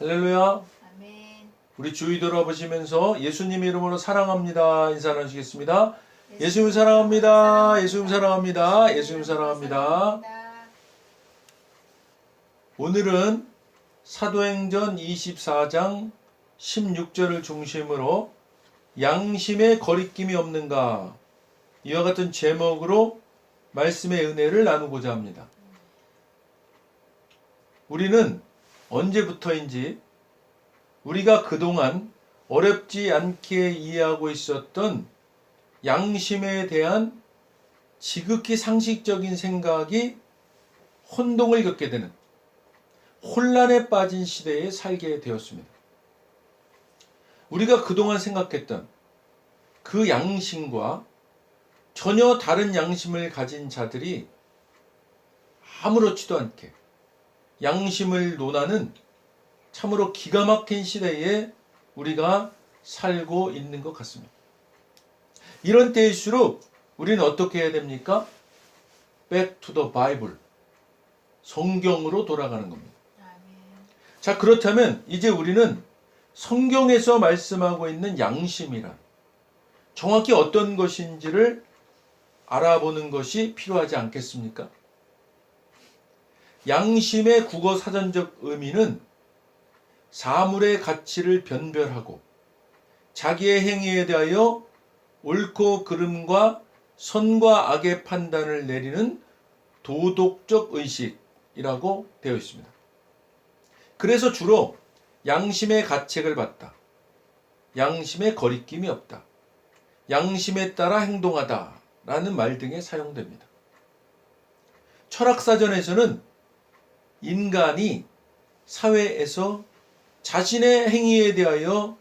할렐루야. 아멘. 우리 주위 돌아보시면서 예수님 이름으로 사랑합니다. 인사 나누시겠습니다. 예수님 사랑합니다. 예수님 사랑합니다. 예수님 사랑합니다. 오늘은 사도행전 24장 16절을 중심으로 양심의 거리낌이 없는가 이와 같은 제목으로 말씀의 은혜를 나누고자 합니다. 우리는 언제부터인지 우리가 그동안 어렵지 않게 이해하고 있었던 양심에 대한 지극히 상식적인 생각이 혼동을 겪게 되는 혼란에 빠진 시대에 살게 되었습니다. 우리가 그동안 생각했던 그 양심과 전혀 다른 양심을 가진 자들이 아무렇지도 않게 양심을 논하는 참으로 기가 막힌 시대에 우리가 살고 있는 것 같습니다. 이런 때일수록 우리는 어떻게 해야 됩니까? Back to the Bible. 성경으로 돌아가는 겁니다. 자, 그렇다면 이제 우리는 성경에서 말씀하고 있는 양심이란 정확히 어떤 것인지를 알아보는 것이 필요하지 않겠습니까? 양심의 국어 사전적 의미는 사물의 가치를 변별하고 자기의 행위에 대하여 옳고 그름과 선과 악의 판단을 내리는 도덕적 의식이라고 되어 있습니다. 그래서 주로 양심의 가책을 받다. 양심의 거리낌이 없다. 양심에 따라 행동하다. 라는 말 등에 사용됩니다. 철학사전에서는 인간이 사회에서 자신의 행위에 대하여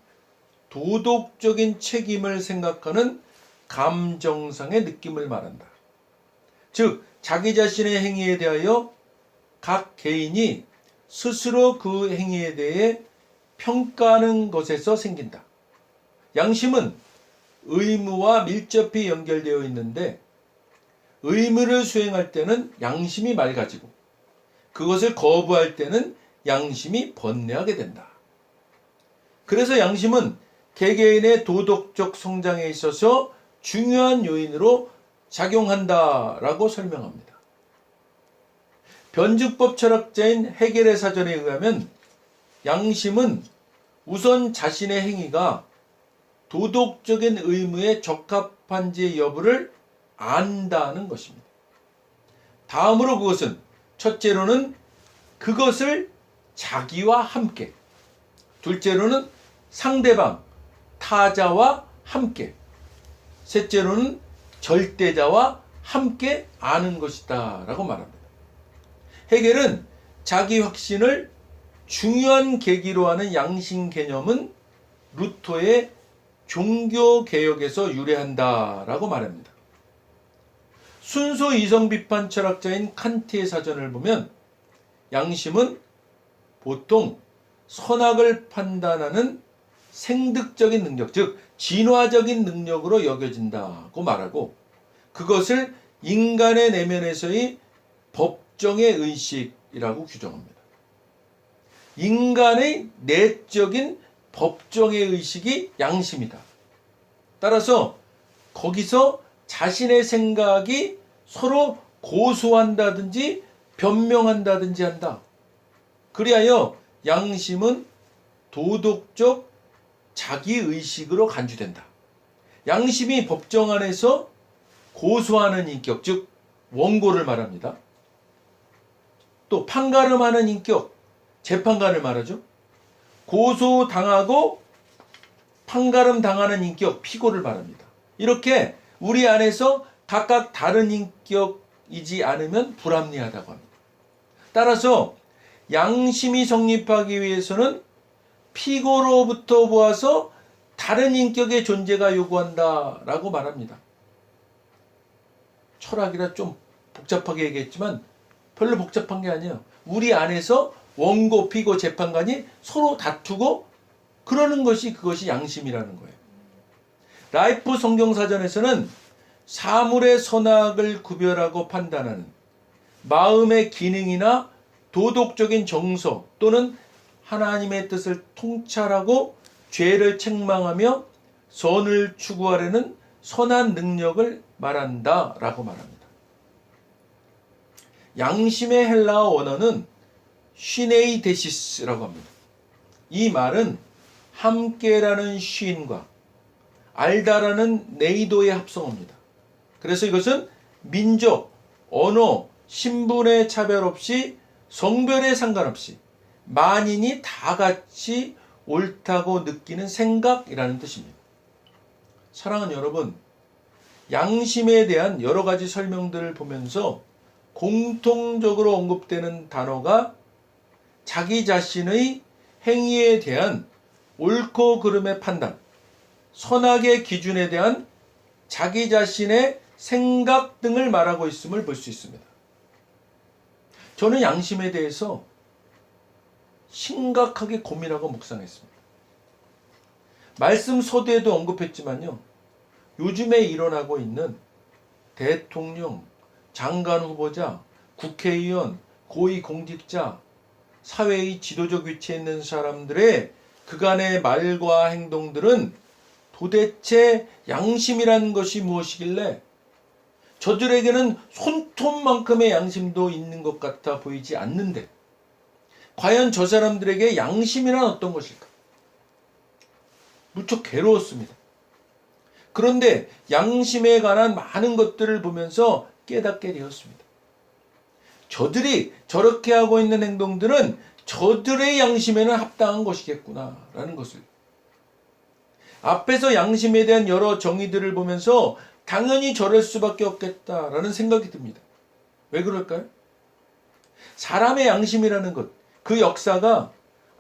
도덕적인 책임을 생각하는 감정상의 느낌을 말한다. 즉, 자기 자신의 행위에 대하여 각 개인이 스스로 그 행위에 대해 평가하는 것에서 생긴다. 양심은 의무와 밀접히 연결되어 있는데 의무를 수행할 때는 양심이 맑아지고 그것을 거부할 때는 양심이 번뇌하게 된다. 그래서 양심은 개개인의 도덕적 성장에 있어서 중요한 요인으로 작용한다라고 설명합니다. 변주법 철학자인 해겔의 사전에 의하면 양심은 우선 자신의 행위가 도덕적인 의무에 적합한지 여부를 안다는 것입니다. 다음으로 그것은 첫째로는 그것을 자기와 함께, 둘째로는 상대방, 타자와 함께, 셋째로는 절대자와 함께 아는 것이다. 라고 말합니다. 해겔은 자기 확신을 중요한 계기로 하는 양심 개념은 루터의 종교 개혁에서 유래한다 라고 말합니다. 순수 이성 비판 철학자인 칸트의 사전을 보면 양심은 보통 선악을 판단하는 생득적인 능력, 즉 진화적인 능력으로 여겨진다고 말하고 그것을 인간의 내면에서의 법정의 의식이라고 규정합니다. 인간의 내적인 법정의 의식이 양심이다. 따라서 거기서 자신의 생각이 서로 고소한다든지 변명한다든지 한다. 그리하여 양심은 도덕적 자기의식으로 간주된다. 양심이 법정 안에서 고소하는 인격, 즉 원고를 말합니다. 또 판가름하는 인격, 재판관을 말하죠. 고소당하고 판가름 당하는 인격, 피고를 말합니다. 이렇게 우리 안에서 각각 다른 인격이지 않으면 불합리하다고 합니다. 따라서 양심이 성립하기 위해서는 피고로부터 보아서 다른 인격의 존재가 요구한다라고 말합니다. 철학이라 좀 복잡하게 얘기했지만 별로 복잡한 게 아니에요. 우리 안에서 원고, 피고, 재판관이 서로 다투고 그러는 것이 그것이 양심이라는 거예요. 라이프 성경사전에서는 사물의 선악을 구별하고 판단하는 마음의 기능이나 도덕적인 정서 또는 하나님의 뜻을 통찰하고 죄를 책망하며 선을 추구하려는 선한 능력을 말한다 라고 말합니다. 양심의 헬라어 원어는 쉬네이데시스라고 합니다. 이 말은 함께라는 쉰과 알다라는 네이도의 합성어입니다. 그래서 이것은 민족, 언어, 신분의 차별 없이 성별에 상관없이 만인이 다 같이 옳다고 느끼는 생각이라는 뜻입니다. 사랑하는 여러분, 양심에 대한 여러 가지 설명들을 보면서 공통적으로 언급되는 단어가 자기 자신의 행위에 대한 옳고 그름의 판단, 선악의 기준에 대한 자기 자신의 생각 등을 말하고 있음을 볼 수 있습니다. 저는 양심에 대해서 심각하게 고민하고 묵상했습니다. 말씀 서두에도 언급했지만요. 요즘에 일어나고 있는 대통령, 장관 후보자, 국회의원, 고위공직자, 사회의 지도적 위치에 있는 사람들의 그간의 말과 행동들은 도대체 양심이라는 것이 무엇이길래 저들에게는 손톱만큼의 양심도 있는 것 같아 보이지 않는데 과연 저 사람들에게 양심이란 어떤 것일까? 무척 괴로웠습니다. 그런데 양심에 관한 많은 것들을 보면서 깨닫게 되었습니다. 저들이 저렇게 하고 있는 행동들은 저들의 양심에는 합당한 것이겠구나라는 것을 앞에서 양심에 대한 여러 정의들을 보면서 당연히 저럴 수밖에 없겠다라는 생각이 듭니다. 왜 그럴까요? 사람의 양심이라는 것, 그 역사가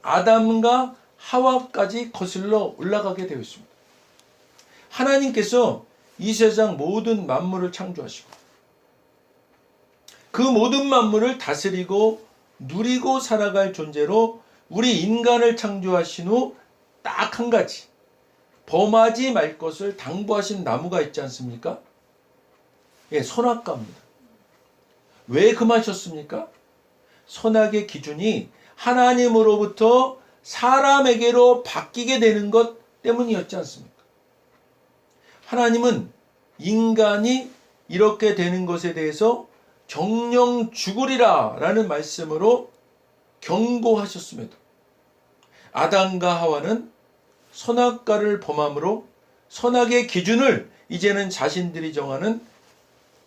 아담과 하와까지 거슬러 올라가게 되어 있습니다. 하나님께서 이 세상 모든 만물을 창조하시고 그 모든 만물을 다스리고 누리고 살아갈 존재로 우리 인간을 창조하신 후 딱 한 가지 범하지 말 것을 당부하신 나무가 있지 않습니까? 예, 선악과입니다. 왜 금하셨습니까? 선악의 기준이 하나님으로부터 사람에게로 바뀌게 되는 것 때문이었지 않습니까? 하나님은 인간이 이렇게 되는 것에 대해서 정령 죽으리라 라는 말씀으로 경고하셨음에도 아담과 하와는 선악과를 범함으로 선악의 기준을 이제는 자신들이 정하는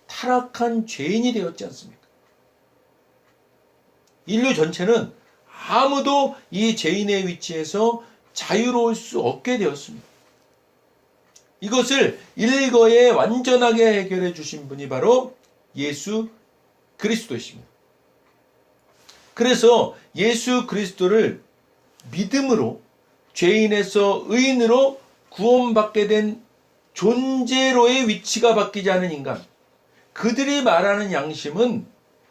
타락한 죄인이 되었지 않습니까? 인류 전체는 아무도 이 죄인의 위치에서 자유로울 수 없게 되었습니다. 이것을 일거에 완전하게 해결해 주신 분이 바로 예수 그리스도이십니다. 그래서 예수 그리스도를 믿음으로 죄인에서 의인으로 구원받게 된 존재로의 위치가 바뀌지 않은 인간. 그들이 말하는 양심은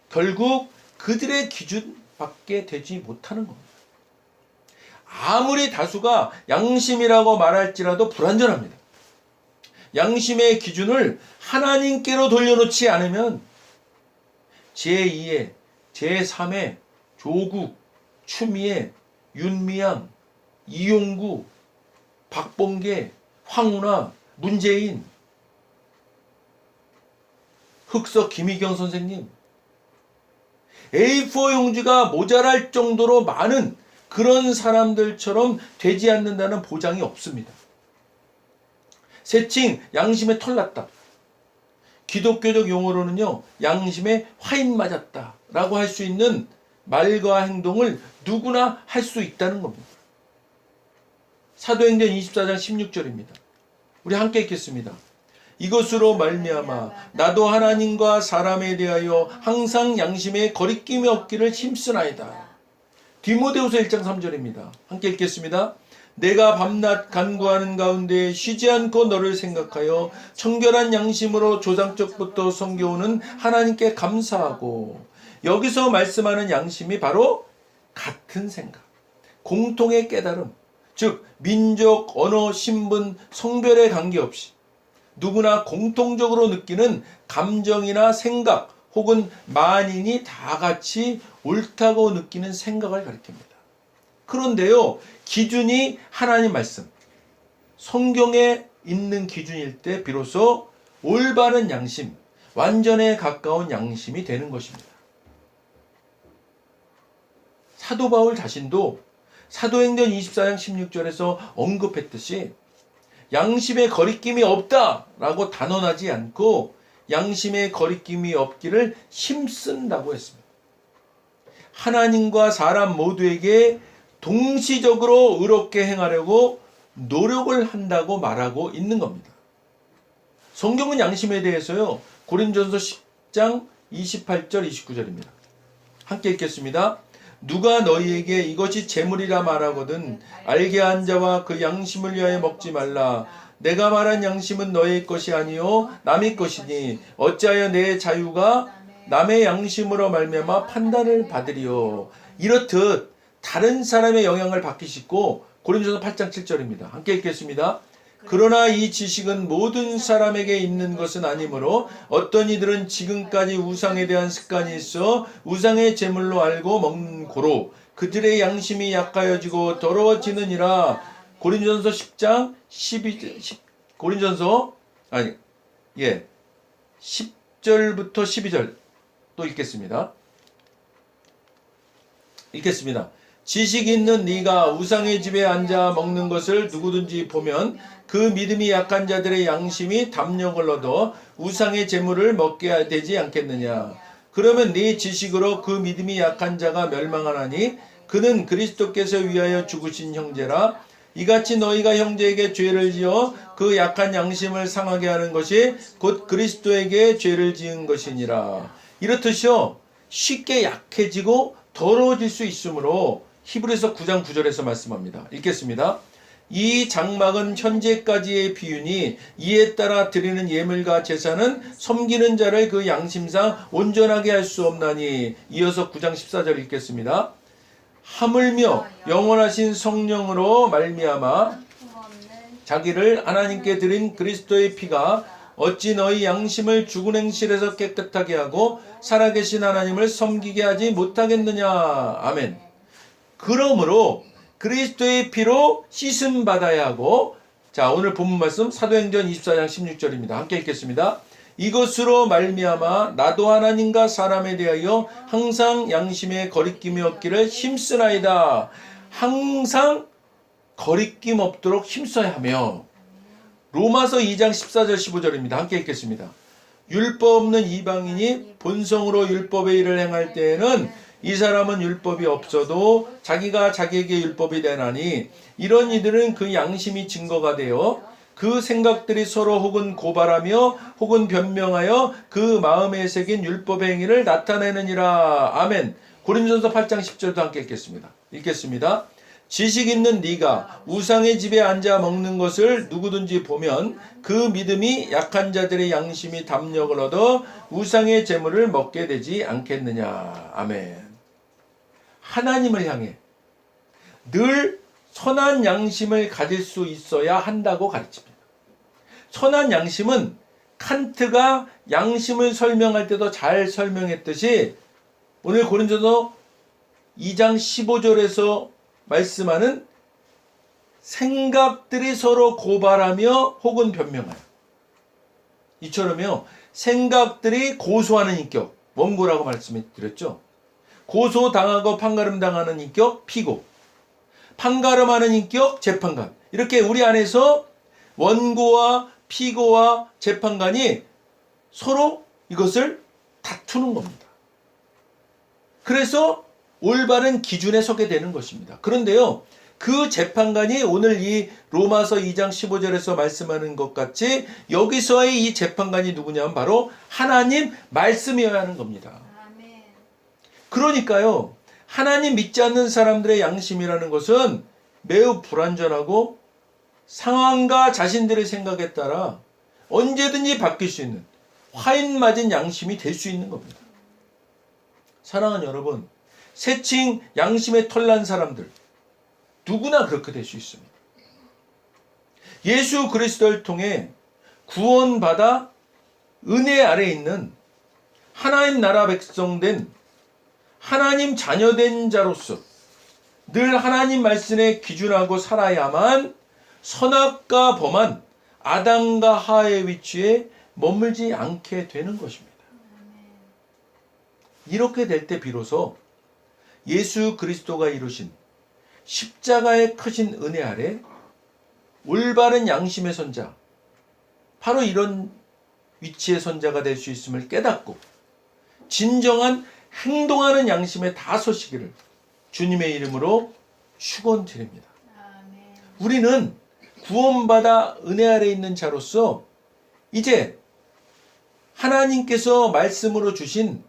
결국 그들의 기준밖에 되지 못하는 겁니다. 아무리 다수가 양심이라고 말할지라도 불완전합니다. 양심의 기준을 하나님께로 돌려놓지 않으면 제2의, 제3의 조국, 추미애, 윤미향, 이용구, 박봉계, 황운하, 문재인, 흑석 김희경 선생님, A4 용지가 모자랄 정도로 많은 그런 사람들처럼 되지 않는다는 보장이 없습니다. 세칭 양심에 털났다. 기독교적 용어로는요, 양심에 화인 맞았다 라고 할 수 있는 말과 행동을 누구나 할 수 있다는 겁니다. 사도행전 24장 16절입니다. 우리 함께 읽겠습니다. 이것으로 말미암아 나도 하나님과 사람에 대하여 항상 양심에 거리낌이 없기를 힘쓰나이다. 디모데후서 1장 3절입니다. 함께 읽겠습니다. 내가 밤낮 간구하는 가운데 쉬지 않고 너를 생각하여 청결한 양심으로 조상적부터 섬겨오는 하나님께 감사하고 여기서 말씀하는 양심이 바로 같은 생각, 공통의 깨달음, 즉 민족, 언어, 신분, 성별에 관계없이 누구나 공통적으로 느끼는 감정이나 생각 혹은 만인이 다 같이 옳다고 느끼는 생각을 가리킵니다. 그런데요, 기준이 하나님 말씀, 성경에 있는 기준일 때 비로소 올바른 양심, 완전에 가까운 양심이 되는 것입니다. 사도 바울 자신도 사도행전 24장 16절에서 언급했듯이 양심의 거리낌이 없다라고 단언하지 않고 양심의 거리낌이 없기를 힘쓴다고 했습니다. 하나님과 사람 모두에게 동시적으로 의롭게 행하려고 노력을 한다고 말하고 있는 겁니다. 성경은 양심에 대해서요. 고린전서 10장 28절 29절입니다. 함께 읽겠습니다. 누가 너희에게 이것이 재물이라 말하거든 알게 한 자와 그 양심을 위하여 먹지 말라. 내가 말한 양심은 너의 것이 아니요 남의 것이니 어찌하여 내 자유가 남의 양심으로 말미암아 판단을 받으리요. 이렇듯 다른 사람의 영향을 받기 쉽고 고린도서 8장 7절입니다. 함께 읽겠습니다. 그러나 이 지식은 모든 사람에게 있는 것은 아니므로 어떤 이들은 지금까지 우상에 대한 습관이 있어 우상의 제물로 알고 먹는 고로 그들의 양심이 약하여지고 더러워지느니라 고린전서 10장 12 10, 고린전서 아니 예 10절부터 12절 또 읽겠습니다. 읽겠습니다. 지식 있는 네가 우상의 집에 앉아 먹는 것을 누구든지 보면 그 믿음이 약한 자들의 양심이 담력을 얻어 우상의 재물을 먹게 되지 않겠느냐. 그러면 네 지식으로 그 믿음이 약한 자가 멸망하나니 그는 그리스도께서 위하여 죽으신 형제라. 이같이 너희가 형제에게 죄를 지어 그 약한 양심을 상하게 하는 것이 곧 그리스도에게 죄를 지은 것이니라. 이렇듯이요. 쉽게 약해지고 더러워질 수 있으므로 히브리서 9장 9절에서 말씀합니다. 읽겠습니다. 이 장막은 현재까지의 비유니 이에 따라 드리는 예물과 제사는 섬기는 자를 그 양심상 온전하게 할 수 없나니 이어서 9장 14절 읽겠습니다. 하물며 영원하신 성령으로 말미암아 자기를 하나님께 드린 그리스도의 피가 어찌 너희 양심을 죽은 행실에서 깨끗하게 하고 살아계신 하나님을 섬기게 하지 못하겠느냐. 아멘. 그러므로 그리스도의 피로 씻음 받아야 하고 자 오늘 본문 말씀 사도행전 24장 16절입니다. 함께 읽겠습니다. 이것으로 말미암아 나도 하나님과 사람에 대하여 항상 양심에 거리낌이 없기를 힘쓰나이다. 항상 거리낌 없도록 힘써야 하며 로마서 2장 14절 15절입니다. 함께 읽겠습니다. 율법 없는 이방인이 본성으로 율법의 일을 행할 때에는 이 사람은 율법이 없어도 자기가 자기에게 율법이 되나니 이런 이들은 그 양심이 증거가 되어 그 생각들이 서로 혹은 고발하며 혹은 변명하여 그 마음에 새긴 율법의 행위를 나타내느니라. 아멘. 고린전서 8장 10절도 함께 읽겠습니다. 읽겠습니다. 지식 있는 네가 우상의 집에 앉아 먹는 것을 누구든지 보면 그 믿음이 약한 자들의 양심이 담력을 얻어 우상의 재물을 먹게 되지 않겠느냐. 아멘. 하나님을 향해 늘 선한 양심을 가질 수 있어야 한다고 가르칩니다. 선한 양심은 칸트가 양심을 설명할 때도 잘 설명했듯이 오늘 고린도서 2장 15절에서 말씀하는 생각들이 서로 고발하며 혹은 변명하여 이처럼요 생각들이 고소하는 인격 원고라고 말씀드렸죠 고소당하고 판가름당하는 인격 피고 판가름하는 인격 재판관 이렇게 우리 안에서 원고와 피고와 재판관이 서로 이것을 다투는 겁니다. 그래서 올바른 기준에 서게 되는 것입니다. 그런데요, 그 재판관이 오늘 이 로마서 2장 15절에서 말씀하는 것 같이 여기서의 이 재판관이 누구냐면 바로 하나님 말씀이어야 하는 겁니다. 그러니까요, 하나님 믿지 않는 사람들의 양심이라는 것은 매우 불완전하고 상황과 자신들의 생각에 따라 언제든지 바뀔 수 있는 화인 맞은 양심이 될 수 있는 겁니다. 사랑하는 여러분, 새칭 양심에 털난 사람들, 누구나 그렇게 될 수 있습니다. 예수 그리스도를 통해 구원받아 은혜 아래 있는 하나님 나라 백성된 하나님 자녀된 자로서 늘 하나님 말씀에 기준하고 살아야만 선악과 범한 아담과 하의 위치에 머물지 않게 되는 것입니다. 이렇게 될 때 비로소 예수 그리스도가 이루신 십자가의 크신 은혜 아래 올바른 양심의 선자, 바로 이런 위치의 선자가 될 수 있음을 깨닫고 진정한 행동하는 양심에 다 서시기를 주님의 이름으로 축원드립니다. 우리는 구원받아 은혜 아래 있는 자로서 이제 하나님께서 말씀으로 주신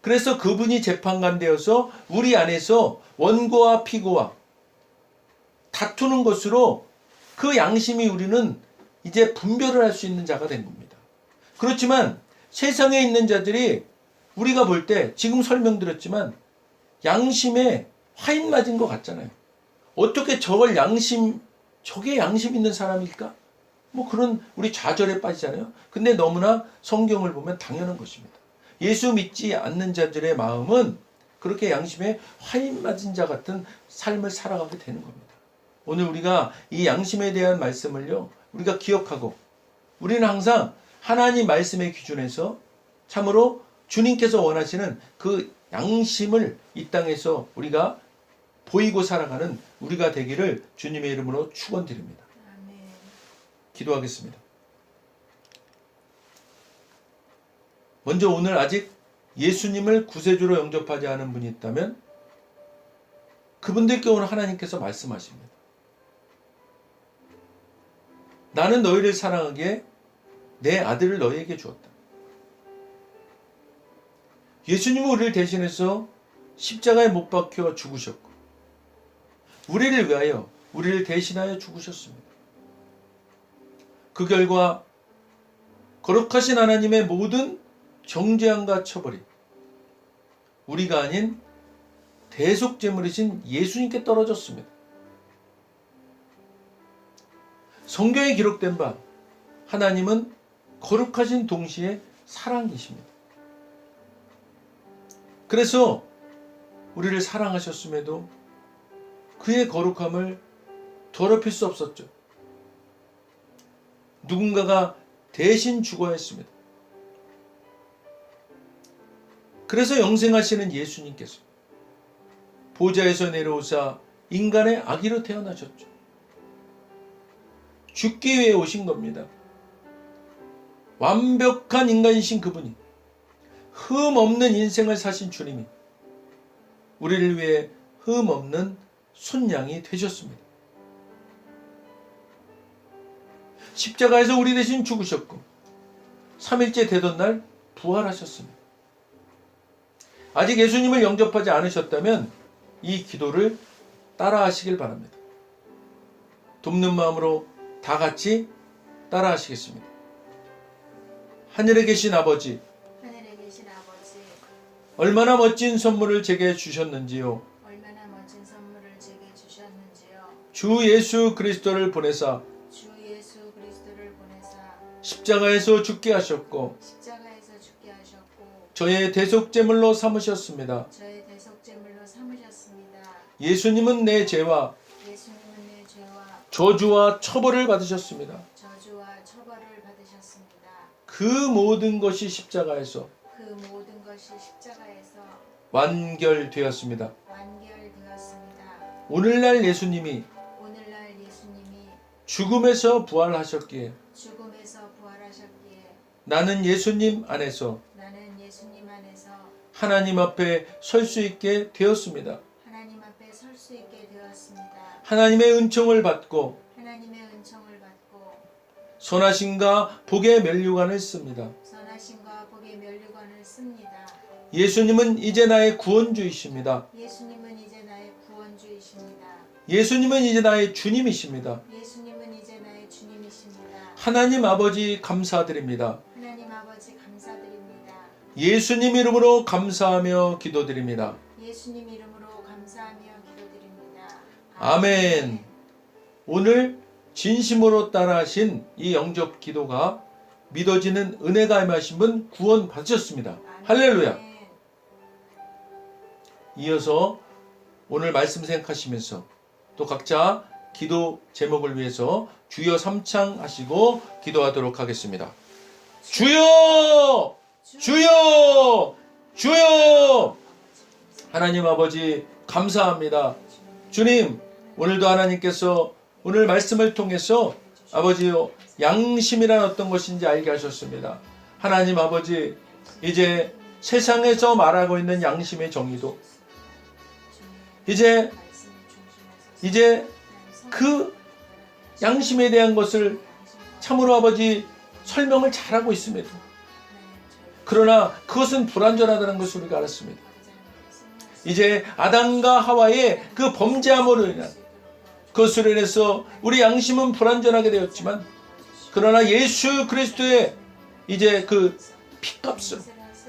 그래서 그분이 재판관 되어서 우리 안에서 원고와 피고와 다투는 것으로 그 양심이 우리는 이제 분별을 할 수 있는 자가 된 겁니다. 그렇지만 세상에 있는 자들이 우리가 볼 때 지금 설명드렸지만 양심에 화인 맞은 것 같잖아요. 어떻게 저걸 양심, 저게 양심 있는 사람일까? 뭐 그런 우리 좌절에 빠지잖아요. 근데 너무나 성경을 보면 당연한 것입니다. 예수 믿지 않는 자들의 마음은 그렇게 양심에 화인 맞은 자 같은 삶을 살아가게 되는 겁니다. 오늘 우리가 이 양심에 대한 말씀을요, 우리가 기억하고, 우리는 항상 하나님 말씀의 기준에서 참으로 주님께서 원하시는 그 양심을 이 땅에서 우리가 보이고 살아가는 우리가 되기를 주님의 이름으로 축원드립니다. 기도하겠습니다. 먼저 오늘 아직 예수님을 구세주로 영접하지 않은 분이 있다면 그분들께 오늘 하나님께서 말씀하십니다. 나는 너희를 사랑하기에 내 아들을 너희에게 주었다. 예수님은 우리를 대신해서 십자가에 못 박혀 죽으셨고 우리를 위하여 우리를 대신하여 죽으셨습니다. 그 결과 거룩하신 하나님의 모든 정죄함과 처벌이 우리가 아닌 대속제물이신 예수님께 떨어졌습니다. 성경에 기록된 바 하나님은 거룩하신 동시에 사랑이십니다. 그래서 우리를 사랑하셨음에도 그의 거룩함을 더럽힐 수 없었죠. 누군가가 대신 죽어야 했습니다. 그래서 영생하시는 예수님께서 보좌에서 내려오사 인간의 아기로 태어나셨죠. 죽기 위해 오신 겁니다. 완벽한 인간이신 그분이 흠 없는 인생을 사신 주님이 우리를 위해 흠 없는 순양이 되셨습니다. 십자가에서 우리 대신 죽으셨고 3일째 되던 날 부활하셨습니다. 아직 예수님을 영접하지 않으셨다면 이 기도를 따라 하시길 바랍니다. 돕는 마음으로 다 같이 따라 하시겠습니다. 하늘에 계신 아버지, 하늘에 계신 아버지, 얼마나 멋진 선물을 제게 주셨는지요. 얼마나 멋진 선물을 제게 주셨는지요. 주 예수 그리스도를 보내사 주 예수 그리스도를 보내사 십자가에서 죽게 하셨고 십자가에서 죽게 하셨고 저의 대속 제물로 삼으셨습니다. 저의 대속 제물로 삼으셨습니다. 예수님은 내 죄와 예수님은 내 죄와 저주와 처벌을 받으셨습니다. 저주와 처벌을 받으셨습니다. 그 모든 것이 십자가에서 그 모든 것이 십자가에서 완결되었습니다. 완결되었습니다. 오늘날 예수님이 오늘날 예수님이 죽음에서 부활하셨기에 죽음에서 부활하셨기에 나는 예수님 안에서 나는 예수님 안에서 하나님 앞에 설 수 있게 되었습니다. 하나님 앞에 설 수 있게 되었습니다. 하나님의 은총을 받고 하나님의 은총을 받고 선하심과 복의 면류관을 씁니다. 면류관을 씁니다. 예수님은 이제 나의 구원주이십니다. 예수님은 이제 나의 구원주이십니다. 예수님은 이제 나의 주님이십니다. 예수님은 이제 나의 주님이십니다. 하나님 아버지 감사드립니다. 하나님 아버지 감사드립니다. 예수님 이름으로 감사하며 기도드립니다. 예수님 이름으로 감사하며 기도드립니다. 아멘. 오늘 진심으로 따라하신 이 영접 기도가 믿어지는 은혜가 임하신 분 구원 받으셨습니다. 할렐루야. 이어서 오늘 말씀 생각하시면서 또 각자 기도 제목을 위해서 주여 삼창 하시고 기도하도록 하겠습니다. 주여! 주여! 주여! 하나님 아버지 감사합니다. 주님, 오늘도 하나님께서 오늘 말씀을 통해서 아버지요 양심이란 어떤 것인지 알게 하셨습니다. 하나님 아버지 이제 세상에서 말하고 있는 양심의 정의도 이제 이제 그 양심에 대한 것을 참으로 아버지 설명을 잘하고 있음에도 그러나 그것은 불완전하다는 것을 우리가 알았습니다. 이제 아담과 하와의 그 범죄함으로 인한 그것으로 인해서 우리 양심은 불완전하게 되었지만 그러나 예수 그리스도의 이제 그 피값으로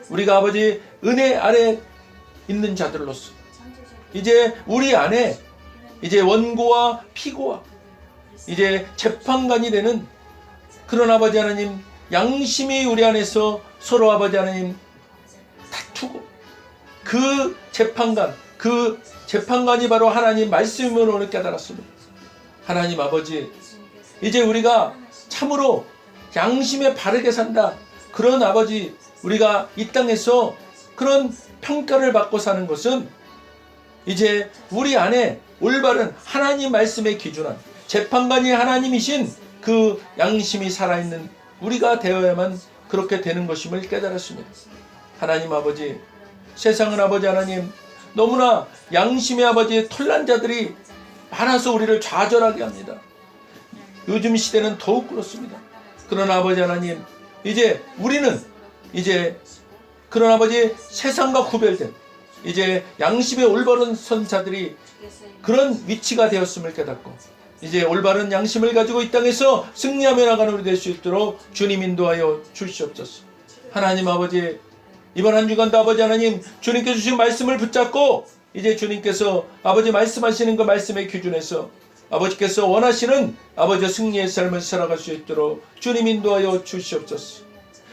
우리가 아버지 은혜 아래 있는 자들로서 이제 우리 안에 이제 원고와 피고와 이제 재판관이 되는 그런 아버지 하나님 양심이 우리 안에서 서로 아버지 하나님 다투고 그 재판관 그 재판관이 바로 하나님 말씀으로 오늘 깨달았습니다. 하나님 아버지 이제 우리가 참으로 양심에 바르게 산다. 그런 아버지 우리가 이 땅에서 그런 평가를 받고 사는 것은 이제 우리 안에 올바른 하나님 말씀에 기준한 재판관이 하나님이신 그 양심이 살아있는 우리가 되어야만 그렇게 되는 것임을 깨달았습니다. 하나님 아버지 세상은 아버지 하나님 너무나 양심의 아버지 털난 자들이 많아서 우리를 좌절하게 합니다. 요즘 시대는 더욱 그렇습니다. 그러나 아버지 하나님 이제 우리는 이제 그런 아버지 세상과 구별된 이제 양심의 올바른 선자들이 그런 위치가 되었음을 깨닫고 이제 올바른 양심을 가지고 이 땅에서 승리하며 나가는 우리 될 수 있도록 주님 인도하여 주시옵소서. 하나님 아버지 이번 한 주간도 아버지 하나님 주님께 주신 말씀을 붙잡고 이제 주님께서 아버지 말씀하시는 그 말씀의 기준에서 아버지께서 원하시는 아버지 승리의 삶을 살아갈 수 있도록 주님 인도하여 주시옵소서.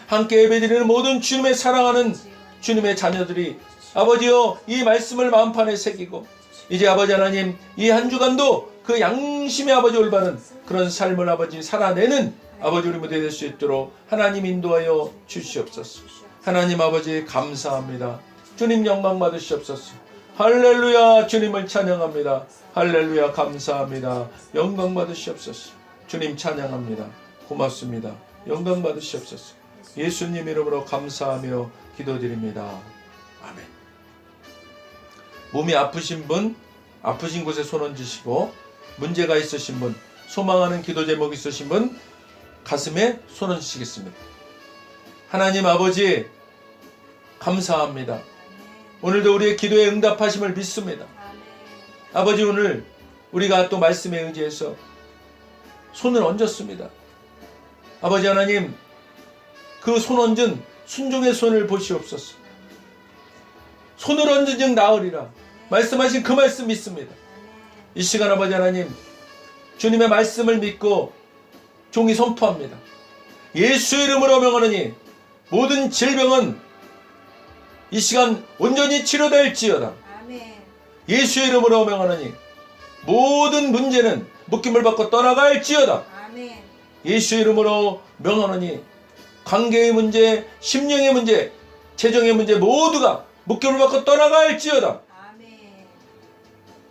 함께 예배드리는 모든 주님의 사랑하는 주님의 자녀들이 아버지여 이 말씀을 마음판에 새기고 이제 아버지 하나님 이 한 주간도 그 양심의 아버지 올바른 그런 삶을 아버지 살아내는 아버지 우리 무대 될수 있도록 하나님 인도하여 주시옵소서. 하나님 아버지 감사합니다. 주님 영광 받으시옵소서. 할렐루야 주님을 찬양합니다. 할렐루야 감사합니다. 영광 받으시옵소서. 주님 찬양합니다. 고맙습니다. 영광 받으시옵소서. 예수님 이름으로 감사하며 기도드립니다. 아멘. 몸이 아프신 분, 아프신 곳에 손 얹으시고 문제가 있으신 분, 소망하는 기도 제목 있으신 분 가슴에 손 얹으시겠습니다. 하나님 아버지 감사합니다. 오늘도 우리의 기도에 응답하심을 믿습니다. 아버지 오늘 우리가 또 말씀에 의지해서 손을 얹었습니다. 아버지 하나님 그 손 얹은 순종의 손을 보시옵소서. 손을 얹은 즉 나으리라. 말씀하신 그 말씀 믿습니다. 이 시간 아버지 하나님 주님의 말씀을 믿고 종이 선포합니다. 예수 이름으로 명하노니 모든 질병은 이 시간 온전히 치료될지어다. 아멘. 예수 이름으로 명하노니 모든 문제는 묶임을 받고 떠나갈지어다. 아멘. 예수 이름으로 명하노니 관계의 문제, 심령의 문제, 재정의 문제 모두가 묶임을 받고 떠나갈지어다. 아멘.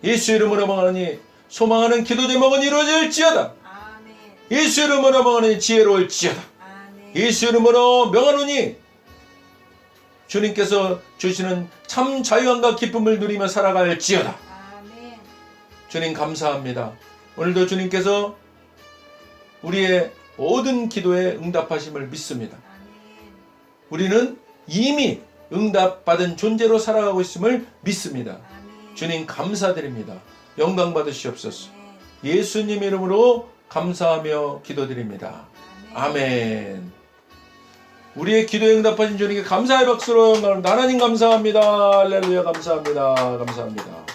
예수 이름으로 명하노니 소망하는 기도 제목은 이루어질지어다. 아멘. 예수 이름으로 명하노니 지혜로울지어다. 아멘. 예수 이름으로 명하노니 주님께서 주시는 참 자유함과 기쁨을 누리며 살아갈지어다. 아멘. 주님 감사합니다. 오늘도 주님께서 우리의 모든 기도에 응답하심을 믿습니다. 아멘. 우리는 이미 응답받은 존재로 살아가고 있음을 믿습니다. 아멘. 주님 감사드립니다. 영광 받으시옵소서. 아멘. 예수님 이름으로 감사하며 기도드립니다. 아멘. 우리의 기도에 응답하신 주님께 감사의 박수로 영광을 하나님 감사합니다. 할렐루야 감사합니다. 감사합니다.